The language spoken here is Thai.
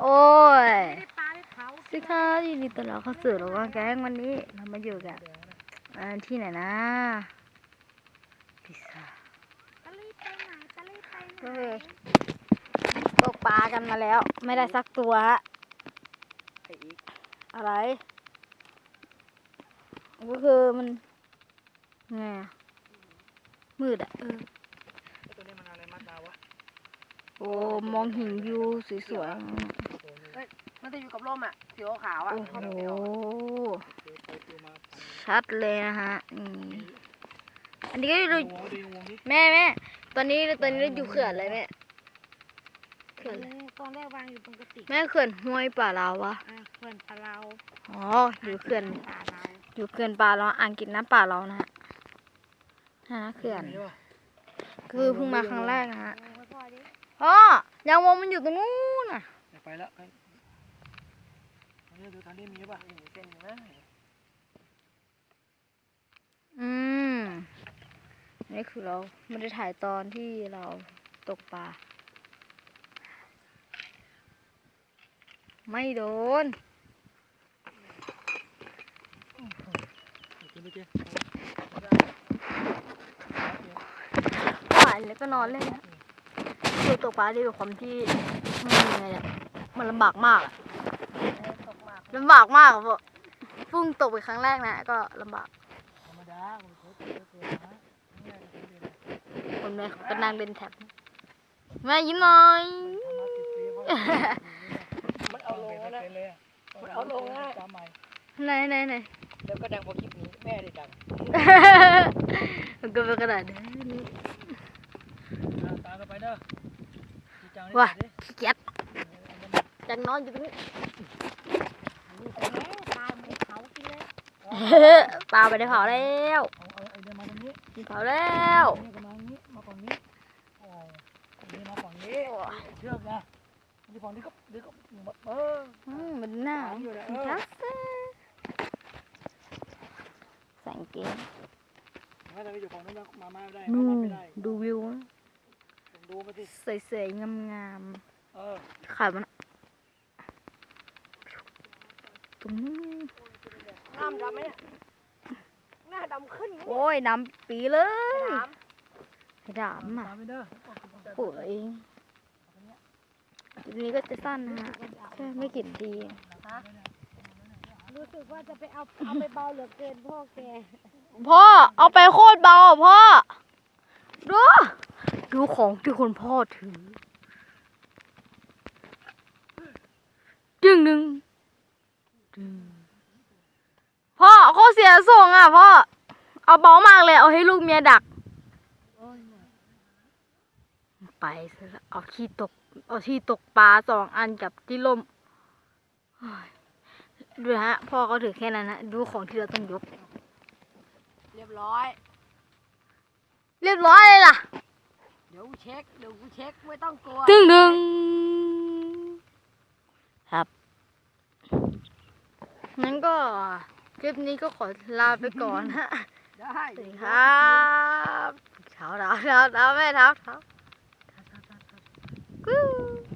โอ้ยไม่ได้ปลาได้เผาสิคะยินดีต้อนรับเข้าสู่รายการแก๊งวันนี้เรามาอยู่กันอ่าที่ไหนนะพิซซ่าจะรีบไปไหนจะรีบไปไหนเออตกปลากันมาแล้ว ไม่ได้สักตัวฮะอะไร ก็คือมันไงอะมืดอะเออตัวนี้มันอะไรมัดดาวะโอ้มองเหินวิวสวย มันจะอยู่กับร่มอะสีขาวๆอะโอ้โหตัวไปตัวมาชัดเลยนะฮะอืมอันนี้ก็อยู่วงดีวงนี้แม่แม่ ตอนนี้ตอนนี้เราอยู่เขื่อนอะไรแม่ เขื่อนอะไรตอนแรกวางอยู่ตรงกระติกแม่เขื่อนห้วยป่าลาวะ อะเขื่อนปลาเราอ๋อ อยู่เขื่อน ปลาเราอยู่เขื่อนป่าเราอ่างเกินน้ำป่าเรานะฮะฮะเขื่อนนี่วะคือเพิ่งมาครั้งแรกนะฮะเอาไว้พ่อดิอ๋อยังวงมันอยู่ตรงนู้นน่ะไปแล้ว กันอันนี้ดูทางนี้มีป่ะมีเส้นอยู่นะอืมนี่คือเราไม่ได้ถ่ายตอนที่เราตกปลา ไม่โดนกินไปกินป่านแล้วก็นอนเล่นนะคือตกปลาที่เป็นความที่มันยังไงอะมันลำบากมากอะ ลำบากมากอะพวกเพิ่งตกไปครั้งแรกนะก็ลำบากธรรมดาคุณโค้ชเกิดนะนี่อะไรกันดีนะคนแม่เขาก็นั่งเล่นแท็บแม่ยิ้มหน่อย มาสิบปีเพราะมันเอาลงนะมันเอาลงนะ ตามใหม่ไหนไหนไหน แล้วก็ดังพอคลิปนี้แม่ได้ดังมันก็เป็นกระดาษนี้ตามกันไปเด้อว่ะขี้เกียจจังนอนอยู่ตรงนี้แล้ว ปลาไม่ากินเลยปไปได้เผาแล้วเผาแล้วมาฝั่งนี้มาฝั่งนี้เชือกนะนี่ฝั่งนี้ก็นี่ก็เออมันหน้ามันชักแสงเกมถ้าเราอยู่ฝั่งนู้นมามาได้นู่มานดูวิวดูมาสิสวยๆงามๆขายมัน ตรงนี้น้ำดำไหมเนี่ยหน้าดำขึ้นโอ้ยน้ำปีเลยน้ไอ้ดามอะตามไปเด้อปวดเองทีนี้ก็จะสั้นนะฮะแค่ไม่กี่นาทีำรู้สึกว่าจะไปเอาเอาไปเบาเหลือเกินพ่อแก พ่อเอาไปโคตรเบาอะพ่อ ดู ดูของที่คุณพ่อถือ จึงหนึ่งจึง พ่อเขาเสียส่งอะพ่อ เอาเบามากเลย เอาให้ลูกเมียดัก ไปซะละเอาที่ตก เอาที่ตกปลาสองอันกับที่ล่มเฮ้ยดูนะฮะ พ่อเขาถือแค่นั้นนะดูของที่เราต้องยก เรียบร้อย เรียบร้อยเลยล่ะ เดี๋ยวกูเช็ค เดี๋ยวกูเช็ค ไม่ต้องกลัว ตึงดึงครับ งั้นก็คลิปนี้ก็ขอลาไปก่อนฮะได้สวัสดีครับเช้าเช้าเช้าเช้าแม่เช้าเช้า